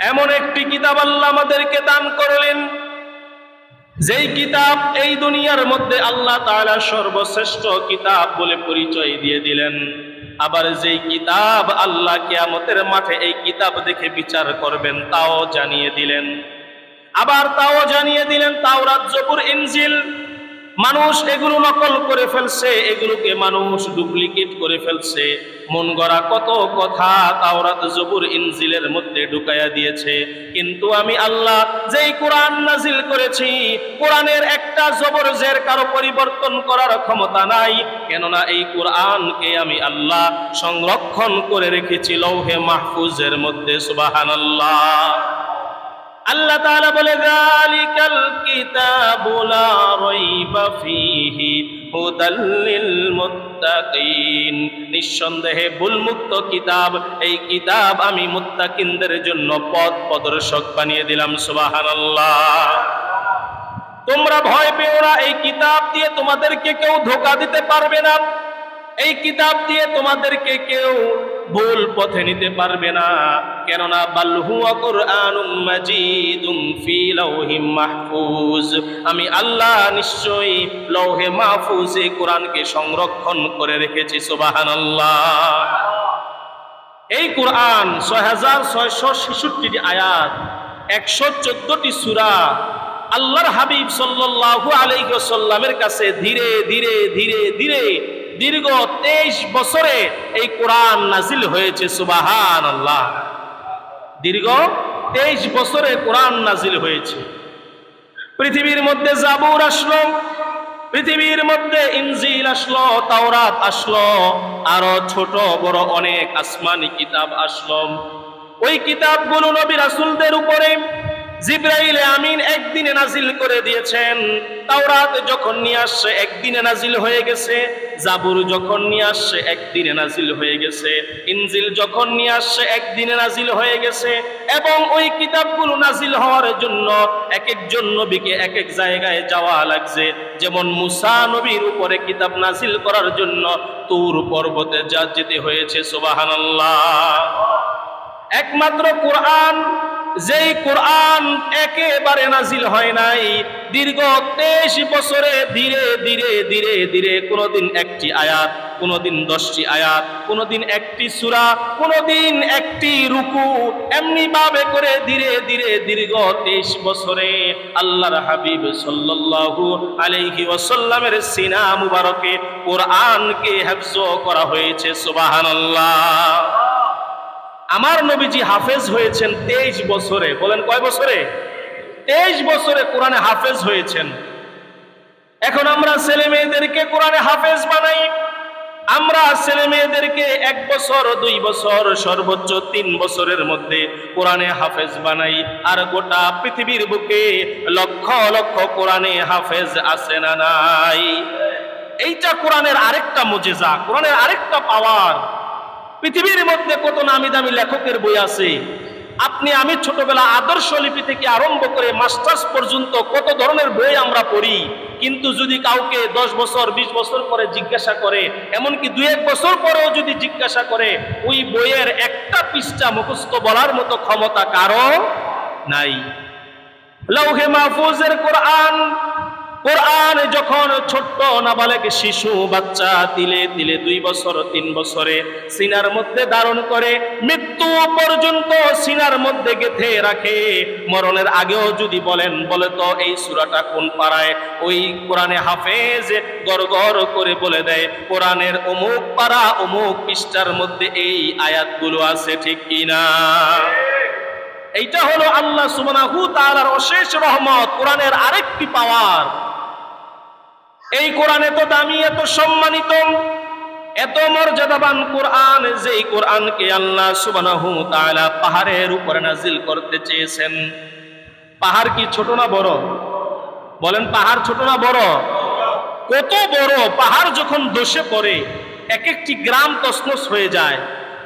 এমন একটি কিতাব আল্লাহ আমাদেরকে দান করলেন। যেই কিতাব এই দুনিয়ার মধ্যে আল্লাহ তাআলা সর্বশ্রেষ্ঠ কিতাব বলে পরিচয় দিয়ে দিলেন। আবার যেই কিতাব আল্লাহ কিয়ামতের মাঠে এই কিতাব দেখে বিচার করবেন, তাও জানিয়ে দিলেন। আবার তাও জানিয়ে দিলেন তাওরাত জবুর ইনজিল। মানুষ এগুলো নকল করে ফেলছে, এগুলোকে মানুষ ডুপ্লিকেট করে ফেলছে। মন গড়া কত কথা তাওরাত জবুর ইনজিলের মধ্যে ঢুকাইয়া দিয়েছে। কিন্তু আমি আল্লাহ যেই কোরআন নাজিল করেছি, কোরআনের একটা জবর জের কারও পরিবর্তন করার ক্ষমতা নাই, কেননা এই কোরআনকে আমি আল্লাহ সংরক্ষণ করে রেখেছি লৌহে মাহফুজের মধ্যে সুবাহান আল্লাহ আল্লাহ তাআলা বলে, যালিকাল কিতাবু لا ريب فيه নিঃসন্দেহে ভুলমুক্ত কিতাব, এই কিতাব আমি মুত্তাকিনদের জন্য পথ প্রদর্শক বানিয়ে দিলাম, সুবহানাল্লাহ। তোমরা ভয় পেও না, এই কিতাব দিয়ে তোমাদেরকে কেউ ধোকা দিতে পারবে না। এই কিতাব দিয়ে তোমাদেরকে কেউ ভুল পথে নিতে পারবে না। কেননা মাজিদুম মাহফুজ। আমি আল্লাহ নিশ্চয়ই লৌহে মাহফুজে কোরআনকে সংরক্ষণ করে রেখেছি, সুবহানাল্লাহ। এই কোরআন ছয় হাজার ছয়শো ছেষট্টি আয়াত, একশো চোদ্দটি সুরা আল্লাহর হাবিব সাল্লাল্লাহু আলাইহি ওয়াসাল্লামের কাছে ধীরে ধীরে ধীরে ধীরে দীর্ঘ তেইশ বছরে এই কোরআন নাজিল হয়েছে সুবাহান আল্লাহ দীর্ঘ তেইশ বছরে কোরআন নাজিল হয়েছে। পৃথিবীর মধ্যে জাবুর আসলো, পৃথিবীর মধ্যে ইনজিল আসলো, তাওরাত আসলো, আরও ছোট বড় অনেক আসমানি কিতাব আসলো। ওই কিতাবগুলো নবী রাসূলদের উপরে জিব্রাইল আমিন একদিনে নাজিল করে দিয়েছেন। তাওরাত যখন নিয়ে আসছে, একদিনে নাজিল হয়ে গেছে। জাবুর যখন নিয়ে আসছে, একদিনে নাজিল হয়ে গেছে। ইনজিল যখন নিয়ে আসছে, একদিনে নাজিল হয়ে গেছে। এবং ওই কিতাবগুলো নাজিল হওয়ার জন্য এক একজন নবীকে এক এক জায়গায় যাওয়া লাগছে। যেমন মুসা নবীর উপরে কিতাব নাজিল করার জন্য তুর পর্বতে যা যেতে হয়েছে, সুবহানাল্লাহ। একমাত্র কোরআন যেই কোরআন একেবারে নাজিল হয় নাই, দীর্ঘ তেইশ বছরে ধীরে ধীরে ধীরে ধীরে কোনোদিন একটি আয়াত, কোনোদিন দশটি আয়াত, কোনোদিন একটি সুরা, কোনোদিন একটি রুকু এমনি ভাবে করে ধীরে ধীরে, দীর্ঘ তেইশ বছরে আল্লাহর হাবিব সাল্লাল্লাহু আলাইহি ওয়াসাল্লামের সিনা মুবারকে কোরআনকে হেফজ করা হয়েছে, সুবহানাল্লাহ। আমার নবীজি হাফেজ হয়েছেন তেইশ বছরে, বলেন কয় বছরে? তেইশ বছরে কোরআনে হাফেজ হয়েছেন। এখন আমরা ছেলে মেয়েদেরকে কোরআনে হাফেজ বানাই। আমরা ছেলে মেয়েদেরকে এক বছর, দুই বছর, সর্বোচ্চ তিন বছরের মধ্যে কোরআনে হাফেজ বানাই। আর গোটা পৃথিবীর বুকে লক্ষ লক্ষ কোরআনে হাফেজ আছে না নাই। এইটা কোরআনের আরেকটা মজেজা, কোরআনের আরেকটা পাওয়ার। পৃথিবীর মধ্যে কত নামি দামি লেখকের বই আছে? আপনি আমি ছোটবেলা আদর্শ লিপি থেকে আরম্ভ করে মাস্টার্স পর্যন্ত কত ধরনের বই আমরা পড়ি? কিন্তু যদি কাউকে দশ বছর, বিশ বছর পরে জিজ্ঞাসা করে, এমনকি দুই এক বছর পরেও যদি জিজ্ঞাসা করে, ওই বইয়ের একটা পৃষ্ঠা মুখস্থ বলার মতো ক্ষমতা কারও নাই। লৌহে মাহফুজের কোরআন কোরআন যখন ছোট্ট নাবালেক শিশু, বাচ্চা তিলে তিলে দুই বছর, তিন বছরে সিনার মধ্যে ধারণ করে, মৃত্যু পর্যন্ত সিনার মধ্যে গেথে রাখে। মরণের আগেও যদি বলেন, বলে তো এই সুরাটা কোন পাড়ায়? ওই কোরআনে হাফেজ গড় করে বলে দেয়, কোরআনের অমুক পাড়া, অমুক পৃষ্ঠার মধ্যে এই আয়াতগুলো আছে, ঠিক কিনা? এইটা হলো আল্লাহ সুবহানাহু তাআলার অশেষ রহমত, কোরআনের আরেকটি পাওয়ার। এই কোরআন এত দামি, এত সম্মানিত, এত মর্যাদাবান কোরআন যেই কোরআনকে আল্লাহ সুবহানাহু তাআলা পাহাড়ের উপরে নাজিল করতে চেয়েছেন। পাহাড় কি ছোট না বড়? বলেন পাহাড় ছোট না বড়? কত বড়? পাহাড় যখন দোষে পড়ে এক একটি গ্রাম তসনস হয়ে যায়।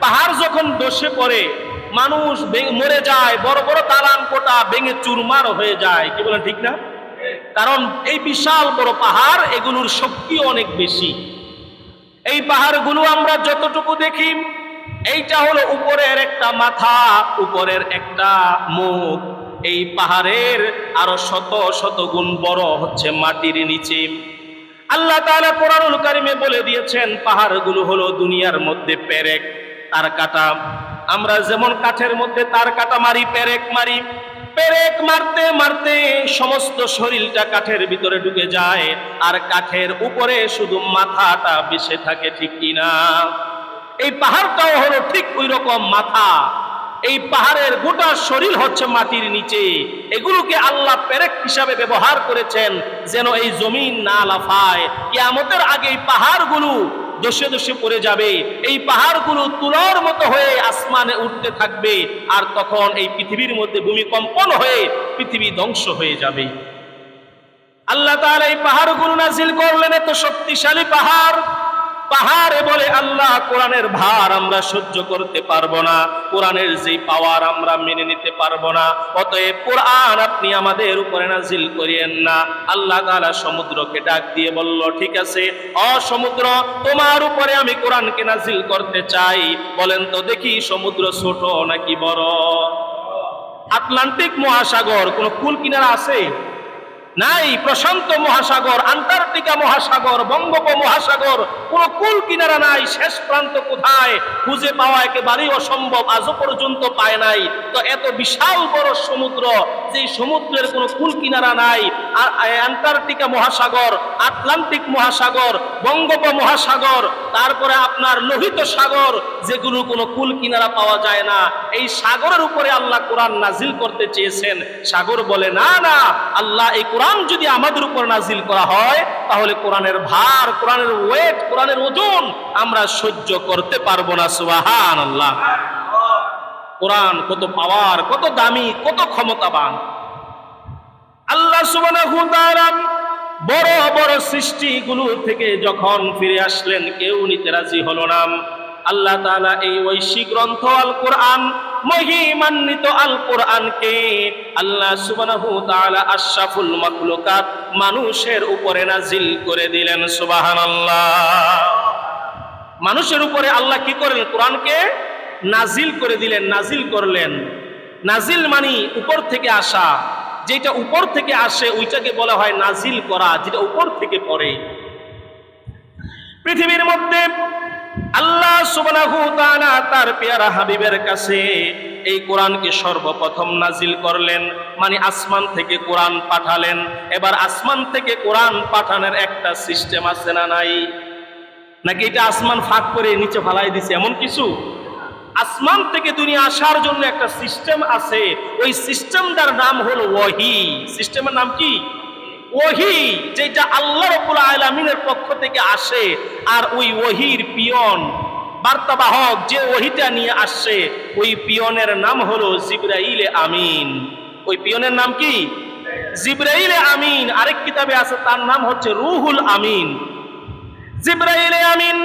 পাহাড় যখন দোষে পড়ে, মানুষ মরে যায়, বড় বড় দালান কোটা ভেঙে চুরমার হয়ে যায়। কি বলেন ঠিক না? কারণ এই বিশাল বড় পাহাড়, এগুলোর শক্তি অনেক বেশি। এই পাহাড়গুলো আমরা যতটুকু দেখি, এইটা হলো উপরের একটা মাথা, উপরের একটা মুখ। এই পাহাড়ের আরও শত শত গুণ বড় হচ্ছে মাটির নিচে। আল্লাহ তাআলা কোরআনুল কারিমে বলে দিয়েছেন, পাহাড়গুলো হলো দুনিয়ার মধ্যে পেরেক, তার কাটা। আমরা যেমন কাঠের মধ্যে তার কাটা মারি, পেরেক মারি পেরেক মারতে মারতে সমস্ত শরীরটা কাঠের ভিতরে ঢুকে যায়, আর কাঠের উপরে শুধু মাথাটা বেসে থাকে, ঠিক কিনা এই পাহাড়টাও হলো ঠিক ওই রকম মাথা। এই পাহাড়ের গোটা শরীর হচ্ছে মাটির নিচে। এগুলোকে আল্লাহ পেরেক হিসাবে ব্যবহার করেছেন, যেন এই জমিন না লাফায়। কিয়ামতের আগে এই পাহাড়গুলো দোষে দোষে পড়ে যাবে। এই পাহাড়গুলো তুলার মতো হয়ে আসমানে উঠতে থাকবে আর তখন এই পৃথিবীর মধ্যে ভূমিকম্পন হয়ে পৃথিবী ধ্বংস হয়ে যাবে। আল্লাহ তাআলা এই পাহাড়গুলো নাজিল করলেন, এত শক্তিশালী পাহাড়। পাহাড়ে বলে, আল্লাহ, কোরআনের ভার আমরা সহ্য করতে পারব না। কোরআনের যে পাওয়ার আমরা মেনে নিতে পারব না। অতএব কোরআন আপনি আমাদের উপরে নাজিল করিয়েন না। আল্লাহ তাআলা সমুদ্রকে ডাক দিয়ে বলল, ঠিক আছে, অ সমুদ্র, তোমার উপরে আমি কোরআনকে নাজিল করতে চাই। বলেন তো দেখি, সমুদ্র ছোট নাকি বড়? আটলান্টিক মহাসাগর, কোন কুল কিনারা আছে? নাই প্রশান্ত মহাসাগর, আন্টার্কটিকা মহাসাগর বঙ্গোপ মহাসাগর কোন কুল কিনারা নাই, শেষ প্রান্ত কোথায়? খুঁজে পাওয়া একেবারেই অসম্ভব, আজও পর্যন্ত পায় নাই। তো এত বিশাল বড় সমুদ্র যে সমুদ্রের কোনো কুল কিনারা নাই, আর আন্টার্কটিকা মহাসাগর, আটলান্টিক মহাসাগর বঙ্গোপ মহাসাগর তারপরে আপনার লোহিত সাগর, যেগুলো কোনো কুল কিনারা পাওয়া যায় না। এই সাগরের উপরে আল্লাহ কোরআন নাজিল করতে চেয়েছেন। সাগর বলে, না না, আল্লাহ এই কোরআন যদি আমাদের উপর নাজিল করা হয়, তাহলে কোরআনের ভার, কোরআনের ওয়েট কোরআনের ওজন আমরা সহ্য করতে পারব না। সুবাহান আল্লাহ কোরআন কত পাওয়ার কত দামি, কত ক্ষমতাবান। আল্লাহ তাআলা বড় বড় সৃষ্টিগুলো থেকে যখন ফিরে আসলেন, কেউ নিতে রাজি হলো না। আল্লাহ তাআলা এই ঐশী গ্রন্থ আল কোরআন মহিমান্বিত আল কোরআনকে আল্লাহ তাআলা আশরাফুল মাখলুকাত মানুষের উপরে নাজিল করে দিলেন, সুবহানাল্লাহ। মানুষের উপরে আল্লাহ কি করলেন কোরআনকে নাজিল করে দিলেন নাজিল করলেন। নাজিল মানি উপর থেকে আসা। যেটা উপর থেকে আসে, ওইটাকে বলা হয় নাজিল করা, যেটা উপর থেকে পড়ে। পৃথিবীর মধ্যে আল্লাহ সুবহানাহু তাআলা তার পেয়ারা হাবিবের কাছে এই কোরআনকে সর্বপ্রথম নাজিল করলেন মানে আসমান থেকে কোরআন পাঠালেন। এবার আসমান থেকে কোরআন পাঠানোর একটা সিস্টেম আছে না নাই? নাকি এটা আসমান ফাঁক করে নিচে ফালাই দিছে, এমন কিছু? আসমান থেকে দুনিয়া আসার জন্য একটা সিস্টেম আছে। ওই সিস্টেমটার নাম হলো ওহি সিস্টেমের নাম কি? ওহি যেটা আল্লাহ রব্বুল আলামিনের পক্ষ থেকে আসে আর ওই ওহির পিয়ন। বার্তাবাহক, যে ওহিটা নিয়ে আসছে ওই পিয়নের নাম হলো জিব্রাইলে আমিন। ওই পিয়নের নাম কি? জিব্রাইলে আমিন। আরেক কিতাবে আছে, তার নাম হচ্ছে রুহুল আমিন। জিব্রাইলে আমিন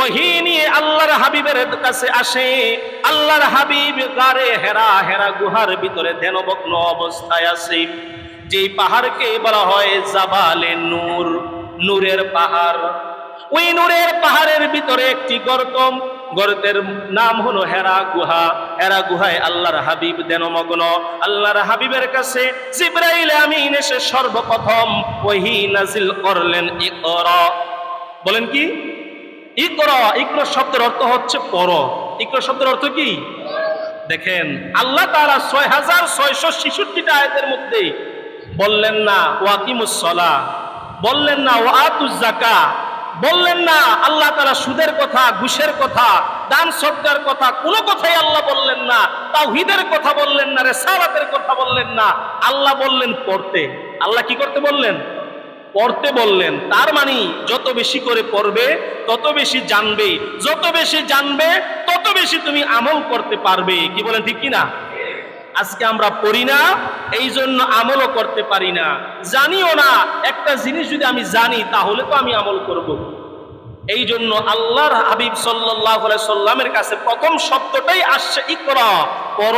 ওহি নিয়ে আল্লাহর হাবিবের কাছে আসে। আল্লাহর হাবিব গারে হেরা হেরা গুহার ভিতরে ধ্যানমগ্ন অবস্থায় আছে। যেই পাহাড়কে বলা হয় জাবালে নূর, নূরের পাহাড়। ওই নূরের পাহাড়ের ভিতরে একটি গর্ত গর্তের নাম হলো হেরা গুহা। হেরা গুহায় আল্লাহর হাবিব দেনমগ্ন আল্লাহর হাবিবের কাছে জিব্রাইল আমিন এসে সর্বপ্রথম ওহি নাজিল করলেন ইকরা। বলেন কি? ইকরা ইকরা শব্দের অর্থ হচ্ছে পর ইকরা শব্দের অর্থ কি? দেখেন, আল্লাহ তারা ছয় হাজার ছয়শো ছেষট্টিটা আয়াতের মধ্যে বললেন না, ওয়াকিমুস সলা, বললেন না, ওয়াতুজ জাকা বললেন না, আল্লাহ তারা সুদের কথা, ঘুষের কথা, দান সদ্গার কথা, কোনো কথাই আল্লাহ বললেন না, তাওহীদের কথা বললেন না রে রেসালাতের কথা বললেন না, আল্লাহ বললেন পড়তে। আল্লাহ কি করতে বললেন? পড়তে বললেন, তার মানে যত বেশি করে পড়বে, তত বেশি জানবে। যত বেশি জানবে, তত বেশি তুমি আমল করতে পারবে। কি বলেন, ঠিক কি না আজকে আমরা পড়ি না এই জন্য আমলও করতে পারি না। জানিও না, একটা জিনিস যদি আমি জানি, তাহলে তো আমি আমল করব। এই জন্য আল্লাহর হাবিব সাল্লাহ সাল্লামের কাছে প্রথম শব্দটাই আসছে, ইকরা পর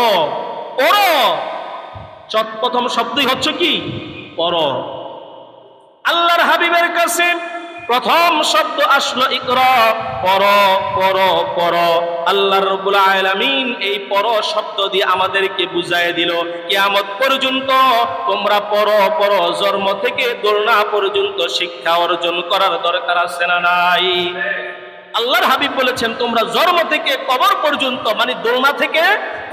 পর প্রথম শব্দই হচ্ছে কি? পর আল্লাহর হাবিবের কাছে প্রথম শব্দ আসলো, ইকর পর পর পর আল্লাহ রব্বুল আলামিন এই পর শব্দ দিয়ে আমাদেরকে বুঝায় দিল, কিয়ামত পর্যন্ত তোমরা পর পর জন্ম থেকে দোলনা পর্যন্ত শিক্ষা অর্জন করার দরকার আছে না নাই? আল্লাহর হাবিব বলেছেন, তোমরা জন্ম থেকে কবর পর্যন্ত মানে দোলনা থেকে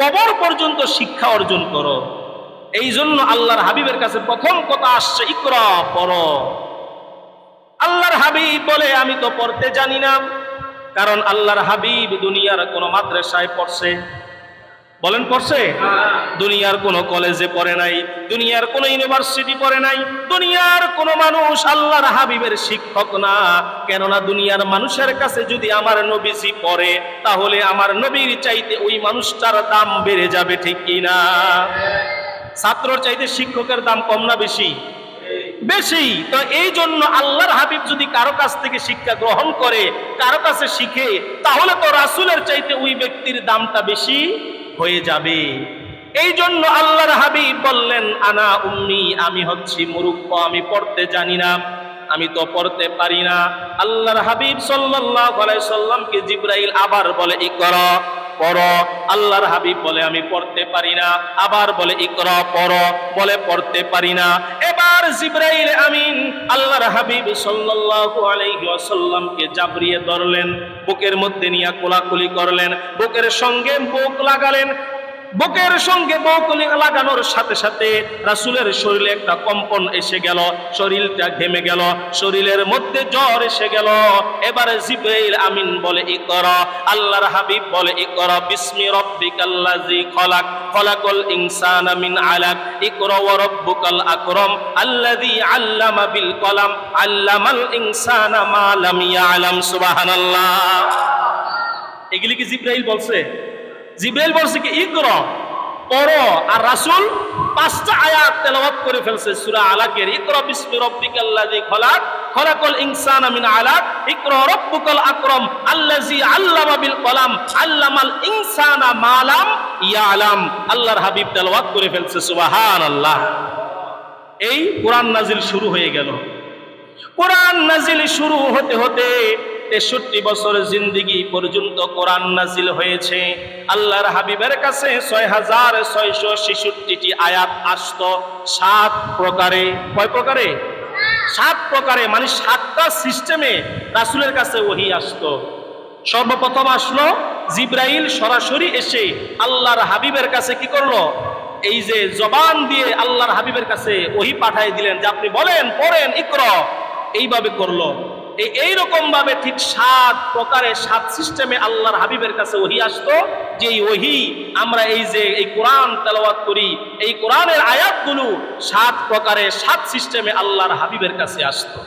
কবর পর্যন্ত শিক্ষা অর্জন করো। এই জন্য আল্লাহর হাবিবের কাছে প্রথম কথা আসছে, ইকরা, পড়ো। আল্লাহর হাবিব বলে, আমি তো পড়তে জানি না। কারণ আল্লাহর হাবিব দুনিয়ার কোন মাদ্রাসায় পড়ছে। বলেন, পড়ছে? দুনিয়ার কোন কলেজে পড়ে নাই, দুনিয়ার কোন ইউনিভার্সিটি পড়ে নাই, দুনিয়ার কোন মানুষ আল্লাহর হাবিবের শিক্ষক না। কেননা দুনিয়ার মানুষের কাছে যদি আমার নবীজি পড়ে, তাহলে আমার নবীর চাইতে ওই মানুষটার দাম বেড়ে যাবে, ঠিক কিনা? ছাত্রর চাইতে শিক্ষকের দাম কম না বেশি? বেশি। তো এই জন্য আল্লাহর হাবিব যদি কারও কাছ থেকে শিক্ষা গ্রহণ করে, কারও কাছে শিখে, তাহলে তো রাসূলের চাইতে ওই ব্যক্তির দামটা বেশি হয়ে যাবে। এই জন্য আল্লাহর হাবিব বললেন, আনা উম্মি, আমি হচ্ছি মুরুক্ষ আমি পড়তে জানি না, আমি তো পড়তে পারি না। আল্লাহর হাবিব আলাইহি সাল্লামকে জিব্রাইল আবার বলে, ইকরা পড়ো। আল্লাহর হাবিব বলে, আমি পড়তে পারি না। আবার বলে, ইকরা, পড়ো। বলে, পড়তে পারি না। এবার জিব্রাইল আমিন আল্লাহর হাবিব সাল্লাল্লাহু আলাইহি ওয়াসাল্লামকে জাবরিয়ে ধরলেন, বুকের মধ্যে নিয়ে কোলাকুলি করলেন, বুকের সঙ্গে বুক লাগালেন। বুকের সঙ্গে বউকলি লাগানোর সাথে সাথে রাসুলের শরীরে একটা কম্পন এসে গেল, শরীরটা ঘেমে গেল, শরীরের মধ্যে জ্বর এসে গেল। এবারে জিব্রাইল আমিন বলে, ইকরা। আল্লাহর হাবিব বলে, ইকরা বিসমি রাব্বিকাল্লাযী খলাক, খলাকাল ইনসানা মিন আলাক, ইকরা ওয়া রাব্বুকাল আকরাম, আল্লাযী আল্লামা বিল কলাম, আল্লামাল ইনসানা মা লাম ইয়ালাম। সুবহানাল্লাহ। এগুলি কি জিব্রাইল বলছে? জিব্রাইল বলছে কি, ইকর, পড়ো। আর রাসুল পাঁচটা আয়াত তেলাওয়াত করে ফেলছে সূরা আলাকের, ইকরা বিসমি রাব্বিকাল্লাযী খলাক, খলাকাল ইনসানা মিন আলাক, ইকরা রাব্বুকাল আকরাম, আল্লাযী আল্লামা বিল কলাম, আল্লামাল ইনসানা মা লাম ইয়ালাম। আল্লাহর হাবিব তেলাওয়াত করে ফেলছে, সুবহানাল্লাহ। এই কোরআন নাজিল শুরু হয়ে গেল। কোরআন নাজিল শুরু হতে হতে তেষট্টি বছর জিন্দিগি পর্যন্ত কোরআন নাজিল হয়েছে। আল্লাহর হাবিবের কাছে ছয় হাজার ছয়শো ছেষট্টিটি আয়াত আসত। সাত প্রকারে, কয় প্রকারে? সাত প্রকারে মানে সাতটা সিস্টেমে রাসুলের কাছে ওহি আসতো। সর্বপ্রথম আসলো জিব্রাইল সরাসরি এসে আল্লাহর হাবিবের কাছে কি করল? এই যে জবান দিয়ে আল্লাহর হাবিবের কাছে ওহি পাঠাই দিলেন যে আপনি বলেন, পড়েন, ইকর। এইভাবে করল। এই এইরকম ভাবে ঠিক সাত প্রকারের সাত সিস্টেমে আল্লাহর হাবিবের কাছে ওহি আসতো, যে এই ওহি আমরা এই যে এই কোরআন তেলাওয়াত করি, এই কোরআনের আয়াতগুলো সাত প্রকারের সাত সিস্টেমে আল্লাহর হাবিবের কাছে আসতো।